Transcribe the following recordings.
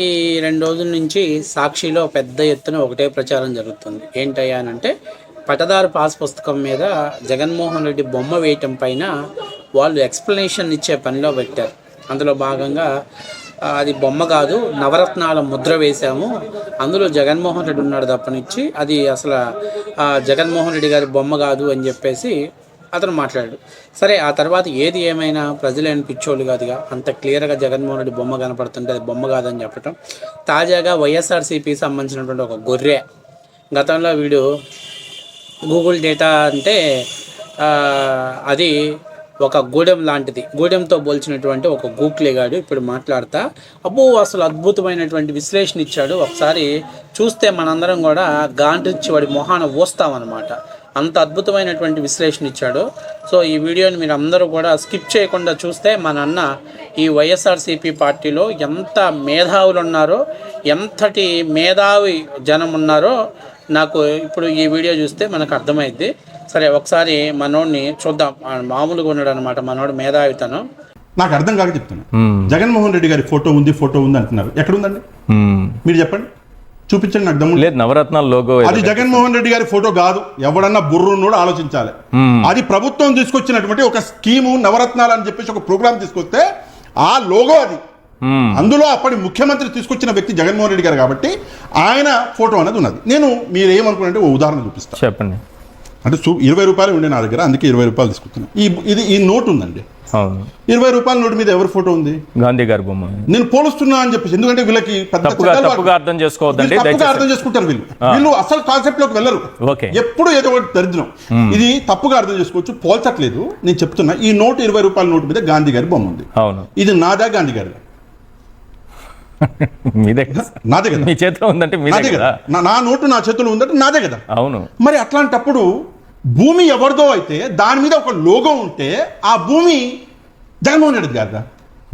ఈ రెండు రోజుల నుంచి సాక్షిలో పెద్ద ఎత్తున ఒకటే ప్రచారం జరుగుతుంది. ఏంటయ్యా పటదారు అంటే పాస్ పుస్తకం మీద జగన్మోహన్ రెడ్డి బొమ్మ వేయటం పైన వాళ్ళు ఎక్స్ప్లెనేషన్ ఇచ్చే పనిలో పెట్టారు. అందులో భాగంగా అది బొమ్మ కాదు నవరత్నాల ముద్ర వేశాము. అందులో జగన్మోహన్ రెడ్డి ఉన్నాడు తప్పనిచ్చి. అది అసలు జగన్మోహన్ రెడ్డి గారి బొమ్మ కాదు అని చెప్పేసి అతను మాట్లాడాడు. సరే ఆ తర్వాత ఏది ఏమైనా ప్రజలైన పిచ్చోళ్ళు కాదుగా. అంత క్లియర్గా జగన్మోహన్ రెడ్డి బొమ్మ కనపడుతుంటే అది బొమ్మ కాదని చెప్పటం. తాజాగా వైఎస్ఆర్సీపీ సంబంధించినటువంటి ఒక గొర్రె. గతంలో వీడు గూగుల్ డేటా అంటే అది ఒక గూడెం లాంటిది. గూడెంతో పోల్చినటువంటి ఒక గూక్లేగాడు ఇప్పుడు మాట్లాడతా. అబ్బో అసలు అద్భుతమైనటువంటి విశ్లేషణ ఇచ్చాడు. ఒకసారి చూస్తే మనందరం కూడా గాండ్రించి వాడి మొహాన ఊస్తామన్నమాట అంత అద్భుతమైనటువంటి విశ్లేషణ ఇచ్చాడు. సో ఈ వీడియోని మీరు అందరూ కూడా స్కిప్ చేయకుండా చూస్తే మన అన్న ఈ వైఎస్ఆర్సీపీ పార్టీలో ఎంత మేధావులు ఉన్నారో ఎంతటి మేధావి జనం ఉన్నారో నాకు ఇప్పుడు ఈ వీడియో చూస్తే మనకు అర్థమైద్ది. సరే ఒకసారి మనోడిని చూద్దాం. మామూలుగా ఉన్నాడు అనమాట మనోడు మేధావితనం. నాకు అర్థం కాక చెప్తున్నా. జగన్మోహన్ రెడ్డి గారి ఫోటో ఉంది ఫోటో ఉంది అంటున్నారు. ఎక్కడ ఉందండి. మీరు చెప్పండి. చూపించండి నాకు దమ్ము లేదు నవరత్నాల లోగో అది జగన్మోహన్ రెడ్డి గారి ఫోటో కాదు. ఎవడన్నా బుర్రున్నోడు ఆలోచించాలి. అది ప్రభుత్వం తీసుకొచ్చినటువంటి ఒక స్కీము నవరత్నాలు అని చెప్పేసి ఒక ప్రోగ్రామ్ తీసుకొస్తే ఆ లోగో అది. అందులో అప్పటి ముఖ్యమంత్రి తీసుకొచ్చిన వ్యక్తి జగన్మోహన్ రెడ్డి గారు కాబట్టి ఆయన ఫోటో అనేది ఉన్నది. నేను మీరు ఏమనుకున్నారంటే ఓ ఉదాహరణ చూపిస్తాను చెప్పండి. అంటే చూ ఇరవై రూపాయలు ఉండే నా దగ్గర అందుకే ఇరవై రూపాయలు తీసుకుంటున్నాను ఈ ఇది ఈ నోట్ ఉందండి. ఇరవై రూపాయల నోటు మీద ఎవరి ఫోటో ఉంది? గాంధీ గారి బొమ్మ. నేను పోలుస్తున్నా అని చెప్పేసి ఎందుకంటే వీళ్ళకి పెద్ద తప్పుగా అర్థం చేసుకోవద్దండి తప్పుగా అర్థం చేసుకుంటారు వీళ్ళు. వీళ్ళు అసలు కాన్సెప్ట్లోకి వెళ్ళరు. ఓకే. ఎప్పుడు ఏదో ఒకటి దరిద్రం. ఇది తప్పుగా అర్థం చేసుకోవచ్చు పోల్చట్లేదు. నేను చెప్తున్నా ఈ నోటు ఇరవై రూపాయల నోటు మీద గాంధీ గారి బొమ్మ ఉంది. అవును. ఇది నాదా గాంధీ గారి మీదే. నాదే కదా. మీ చేతిలో ఉందంటే మీదే కదా. నా నోటు నా చేతిలో ఉందంటే నాదే కదా. అవును. మరి అట్లాంటప్పుడు భూమి ఎవరిదో అయితే దాని మీద ఒక లోగో ఉంటే ఆ భూమి జగన్మోహన్ రెడ్డి గారిదా?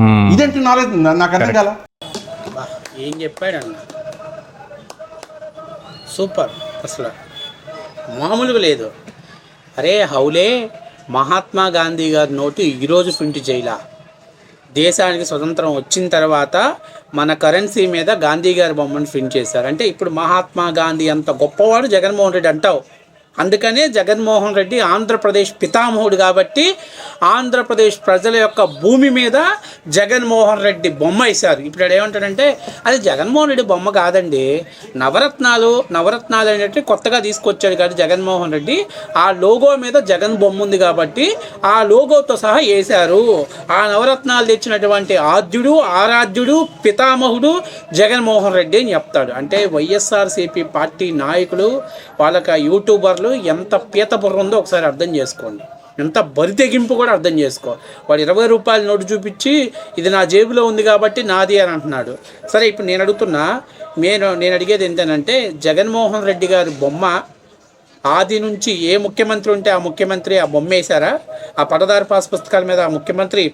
మ్మ్. ఇదేంటి నాలెడ్జ్ నాకు అర్థం కాల? బా, ఏం చెప్పాడన్న? సూపర్ అసలు. మామూలుగా లేదు. అరే హౌలే మహాత్మా గాంధీ గారి నోటు ఈరోజు ప్రింట్ చేయలా. దేశానికి స్వతంత్రం వచ్చిన తర్వాత మన కరెన్సీ మీద గాంధీ గారి బొమ్మను ప్రింట్ చేశారు. అంటే ఇప్పుడు మహాత్మా గాంధీ అంత గొప్పవాడు జగన్మోహన్ రెడ్డి అంటావు. అందుకనే జగన్మోహన్ రెడ్డి ఆంధ్రప్రదేశ్ పితామహుడు కాబట్టి ఆంధ్రప్రదేశ్ ప్రజల యొక్క భూమి మీద జగన్మోహన్ రెడ్డి బొమ్మ వేశారు. ఇప్పుడు ఏమంటాడంటే అది జగన్మోహన్ రెడ్డి బొమ్మ కాదండి. నవరత్నాలు నవరత్నాలు అనేటివి కొత్తగా తీసుకొచ్చాడు కాబట్టి జగన్మోహన్ రెడ్డి. ఆ లోగో మీద జగన్ బొమ్మ ఉంది కాబట్టి ఆ లోగోతో సహా వేశారు. ఆ నవరత్నాలు తెచ్చినటువంటి ఆద్యుడు ఆరాధ్యుడు పితామహుడు జగన్మోహన్ రెడ్డి అని చెప్తాడు. అంటే వైఎస్ఆర్సీపీ పార్టీ నాయకులు వాళ్ళకి యూట్యూబర్లు వాడు ఎంత పీత బుర్ర ఉందో ఒకసారి అర్థం చేసుకోండి. ఎంత బరి తెగింపు కూడా అర్థం చేసుకో. వాడు ఇరవై రూపాయల నోటు చూపించి ఇది నా జేబులో ఉంది కాబట్టి నాది అని అంటున్నాడు. సరే ఇప్పుడు నేను అడుగుతున్నా నేను నేను అడిగేది ఏంటంటే జగన్మోహన్ రెడ్డి గారి బొమ్మ ఆది నుంచి ఏ ముఖ్యమంత్రి ఉంటే ఆ ముఖ్యమంత్రి ఆ బొమ్మ వేశారా? ఆ పట్టదారు పాస్ పుస్తకాల మీద ఆ ముఖ్యమంత్రి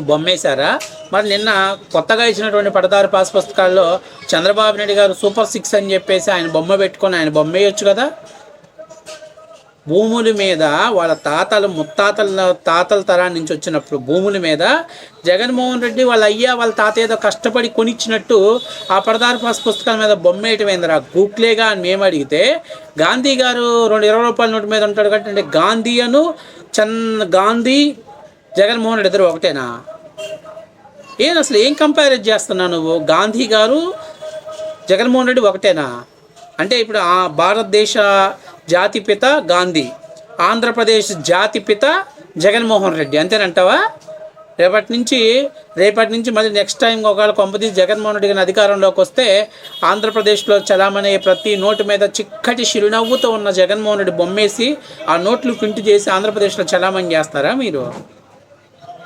బొమ్మేశారా మరి నిన్న కొత్తగా ఇచ్చినటువంటి పట్టదారు పాస్ పుస్తకాల్లో చంద్రబాబు నాయుడు గారు సూపర్ సిక్స్ అని చెప్పేసి ఆయన బొమ్మ పెట్టుకొని ఆయన బొమ్మ వేయొచ్చు కదా? భూముల మీద వాళ్ళ తాతలు ముత్తాతల తాతల తరాన్ని నుంచి వచ్చినప్పుడు భూముల మీద జగన్మోహన్ రెడ్డి వాళ్ళ అయ్యా వాళ్ళ తాత ఏదో కష్టపడి కొనిచ్చినట్టు ఆ పరదార పాస్ పుస్తకాల మీద బొమ్మేయటమైందిరా గూక్లేగా అని మేము అడిగితే గాంధీ గారు రెండు ఇరవై రూపాయల నోటు మీద ఉంటాడు కాబట్టి అంటే గాంధీ అను చంద్ గాంధీ జగన్మోహన్ రెడ్డి ఇద్దరు ఒకటేనా? ఏం అసలు ఏం కంపేర్ చేస్తున్నావు నువ్వు? గాంధీ గారు జగన్మోహన్ రెడ్డి ఒకటేనా? అంటే ఇప్పుడు ఆ భారతదేశ జాతిపిత గాంధీ. ఆంధ్రప్రదేశ్ జాతిపిత జగన్మోహన్ రెడ్డి. అంతేనంటావా? రేపటి నుంచి రేపటి నుంచి మళ్ళీ నెక్స్ట్ టైం ఒకవేళ కొంపతీసి జగన్మోహన్ రెడ్డి గారిని అధికారంలోకి వస్తే ఆంధ్రప్రదేశ్లో చలామణి ప్రతి నోటు మీద చిక్కటి చిరునవ్వుతో ఉన్న జగన్మోహన్ రెడ్డి బొమ్మేసి ఆ నోట్లు ప్రింట్ చేసి ఆంధ్రప్రదేశ్లో చలామణి చేస్తారా మీరు?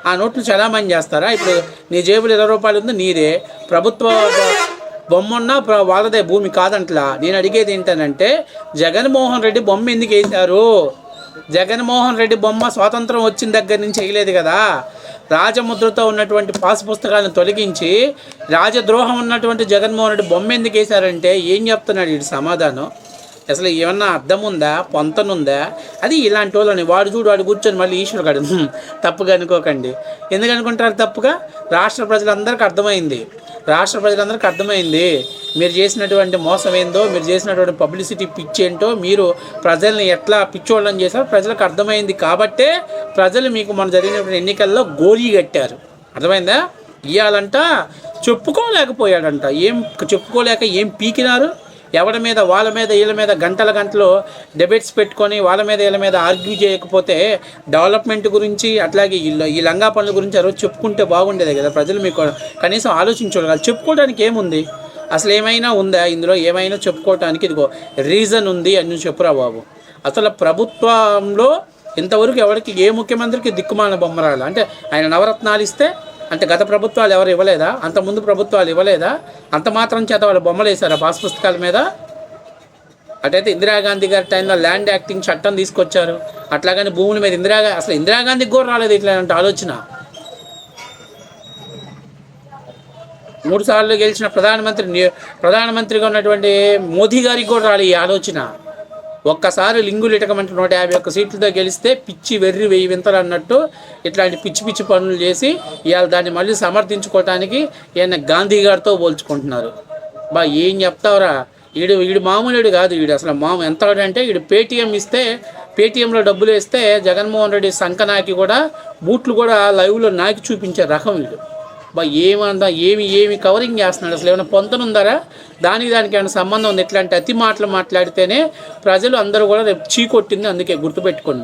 ఆ నోట్లు చలామణి చేస్తారా? ఇప్పుడు నీ జేబులో ఇరవై రూపాయలు ఉంది నీదే. ప్రభుత్వ బొమ్మ వాళ్ళదే భూమి కాదంట్లా. నేను అడిగేది ఏంటనంటే జగన్మోహన్ రెడ్డి బొమ్మ ఎందుకు వేశారు జగన్మోహన్ రెడ్డి బొమ్మ స్వాతంత్రం వచ్చిన దగ్గర నుంచి వేయలేదు కదా. రాజముద్రతో ఉన్నటువంటి పాస్ పుస్తకాలను తొలగించి రాజద్రోహం ఉన్నటువంటి జగన్మోహన్ రెడ్డి బొమ్మ ఎందుకు వేశారంటే ఏం చెప్తున్నాడు వీడి సమాధానం? అసలు ఏమన్నా అర్థం ఉందా పొంతనుందా? అది ఇలాంటి వాళ్ళని వాడు చూడు వాడు కూర్చొని మళ్ళీ ఈశ్వరుడు కాడు. తప్పుగా అనుకోకండి. ఎందుకు అనుకుంటారు తప్పుగా? రాష్ట్ర ప్రజలందరికీ అర్థమైంది. రాష్ట్ర ప్రజలందరికీ అర్థమైంది. మీరు చేసినటువంటి మోసం ఏందో మీరు చేసినటువంటి పబ్లిసిటీ పిచ్ ఏంటో మీరు ప్రజల్ని ఎట్లా పిచ్చోళ్ళని చేశారో ప్రజలకు అర్థమైంది కాబట్టే ప్రజలు మీకు మన జరిగినటువంటి ఎన్నికల్లో గోరీ కట్టారు. అర్థమైందా? ఇవ్వాలంట చెప్పుకోలేకపోయాడంట. ఏం చెప్పుకోలేక ఏం పీకినారు? ఎవరి మీద వాళ్ళ మీద వీళ్ళ మీద గంటల గంటలు డిబేట్స్ పెట్టుకొని వాళ్ళ మీద వీళ్ళ మీద ఆర్గ్యూ చేయకపోతే డెవలప్మెంట్ గురించి అట్లాగే ఈ లంగా పనుల గురించి ఆ రోజు చెప్పుకుంటే బాగుండేది కదా ప్రజలు మీకు. కనీసం ఆలోచించగలరు చెప్పుకోవడానికి ఏముంది? అసలు ఏమైనా ఉందా ఇందులో? ఏమైనా చెప్పుకోవటానికి ఇదిగో రీజన్ ఉంది అని నువ్వు చెప్పురా బాబు. అసలు ప్రభుత్వంలో ఇంతవరకు ఎవరికి ఏ ముఖ్యమంత్రికి దిక్కుమాలిన బొమ్మరాలు అంటే ఆయన నవరత్నాలు ఇస్తే అంటే గత ప్రభుత్వాలు ఎవరు ఇవ్వలేదా? అంత ముందు ప్రభుత్వాలు ఇవ్వలేదా? అంత మాత్రం చేత వాళ్ళు బొమ్మలు వేశారా పాస్ పుస్తకాల మీద? అటైతే ఇందిరాగాంధీ గారి టైంలో ల్యాండ్ యాక్టింగ్ చట్టం తీసుకొచ్చారు. అట్లాగని భూముల మీద ఇందిరా అసలు ఇందిరాగాంధీకి కూడా రాలేదు ఇట్లాంటి ఆలోచన. మూడు సార్లు గెలిచిన ప్రధానమంత్రి ప్రధానమంత్రిగా ఉన్నటువంటి మోదీ గారికి కూడా రాలేదు ఈ ఆలోచన. ఒక్కసారి లింగులు ఇటకమంటే నూట యాభై ఒక్క సీట్లతో గెలిస్తే పిచ్చి వెర్రి వెయ్యి వింతలు అన్నట్టు ఇట్లాంటి పిచ్చి పిచ్చి పనులు చేసి ఇవాళ దాన్ని మళ్ళీ సమర్థించుకోవటానికి ఈయన గాంధీ గారితో పోల్చుకుంటున్నారు. బా ఏం చెప్తావురా? వీడు వీడు మామూలుడు కాదు వీడు అసలు మామూలు ఎంత అంటే వీడు పేటీఎం ఇస్తే పేటీఎంలో డబ్బులు వేస్తే జగన్మోహన్ రెడ్డి సంకనాకి కూడా బూట్లు కూడా లైవ్లో నాకి చూపించే రకం వీడు బా ఏమందా ఏమి ఏమి కవరింగ్ చేస్తున్నాడు? అసలు ఏమైనా పొంతనుందారా? దానికి దానికి ఏమైనా సంబంధం ఉంది? ఇట్లాంటి అతి మాటలు మాట్లాడితేనే ప్రజలు అందరూ కూడా రేపు చీకొట్టింది అందుకే గుర్తుపెట్టుకోండి.